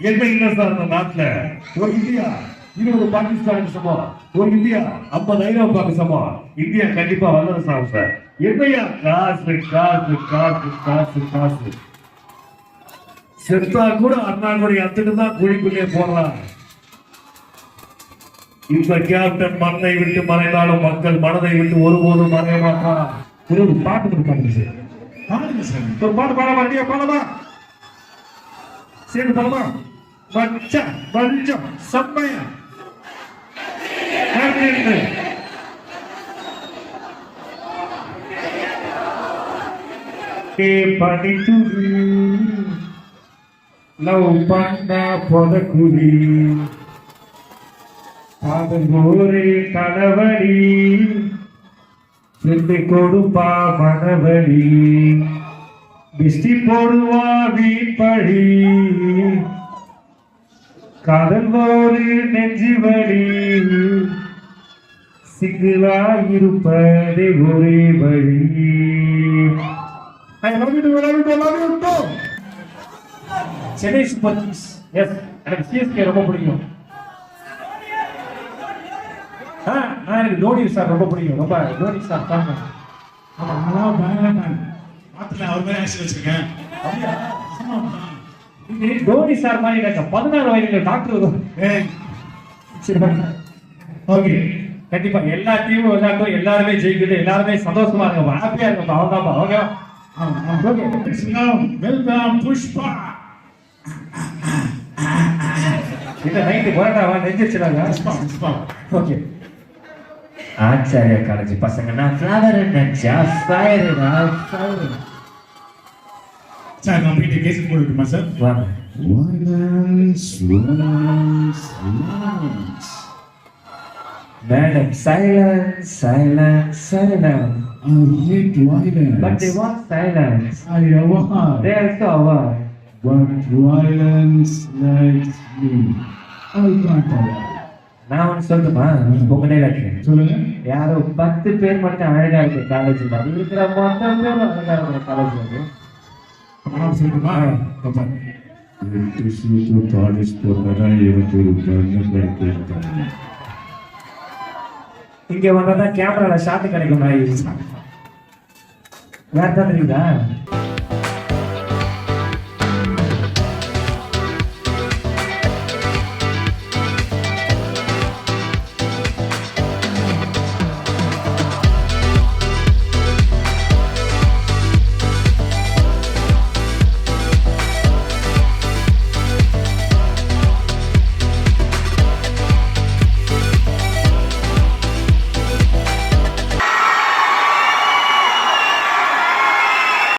என்ன இல்லை சார் நாட்டுல? ஒரு இந்தியா. இருபது பாகிஸ்தானுக்கு சமம் ஒரு இந்தியா. ஐம்பது ஐரோப்பாக்கு சமம் இந்தியா கண்டிப்பா வல்லரசு ஆகும் சார். என்னையா? காசு காசு காசு காசு காசு. செத்தா கூட அண்ணா கூட தான் குழிக்குள்ளே போடலாம். இந்த கேப்டன் மண்ணை விட்டு மறைந்தாலும் மக்கள் மனதை விட்டு ஒருபோதும் மறைய மாட்டான் ஒரு பாட்டு கொடுப்பாங்க சார். பாருங்க சார். ஒரு பாட்டு பாட மாட்டியா பாடலாம். சேர்ந்து பாடமா மச்ச மஞ்சம் செம்மையா அப்படின்னு. ஏ படிச்சுடி லவ் பண்ண பொதக்குடி ஒரு கணவடி சென்று கொடுப்பா மணவடி திஷ்டி போடுவா வீப்படி காதல் ஒரு நெஞ்சு வழி சிங்கிளா இருப்பதே ஒரே வழி. I love you too. Chennai super kings. Yes எனக்கு சிஎஸ்கே ரொம்ப பிடிக்கும். ஆ நான் எனக்கு தோனி சார் ரொம்ப பிடிக்கும். ரொம்ப தோனி சார் தான் நான் பயங்கர fan. பார்த்துட்டேன், அவர் மாதிரி வச்சிருக்கேன். அப்படியா? தோனி சார் மாதிரி எனக்கு பதினாறு வயதுல டாக்டர் சரி ஓகே கண்டிப்பா எல்லா டீமும் விளையாட்டும் எல்லாருமே ஜெயிக்குது எல்லாருமே சந்தோஷமா இருக்கப்பா ஹாப்பியா இருக்கப்பா அவன்தாப்பா ஓகே welcome புஷ்பா இந்த நைட்டு போராட்டாவா நெஞ்சிருச்சுடாங்க? ஓகே ஆச்சாரிய காலேஜ் பசங்கன்னா ஃப்ளவர் ஃபயர் ஃபயர் சார் நான் போயிட்டு கேஸ் போட்டுமா சார்? வாங்க. Violence, violence, violence. Madam silence silence silence I hate violence. But they want silence I avoid. They also avoid But violence likes me. I can't avoid. நான் ஒன்று சொல்லட்டுமா? உங்க dialogue சொல்லுங்க. யாரோ பத்து பேர் மட்டும் அழகா இருக்கு காலேஜ்ல அது இருக்கிற மொத்தம் பேரும் அழகா இருக்கிற காலேஜ்ல நான் சொல்லட்டுமா பாப்பா எட்டு சீட்டு காலேஜ் போகிறதா எனக்கு இங்க வந்தா கேமரால ஷாட் கிடைக்கும் வேற தான் தெரியுதா?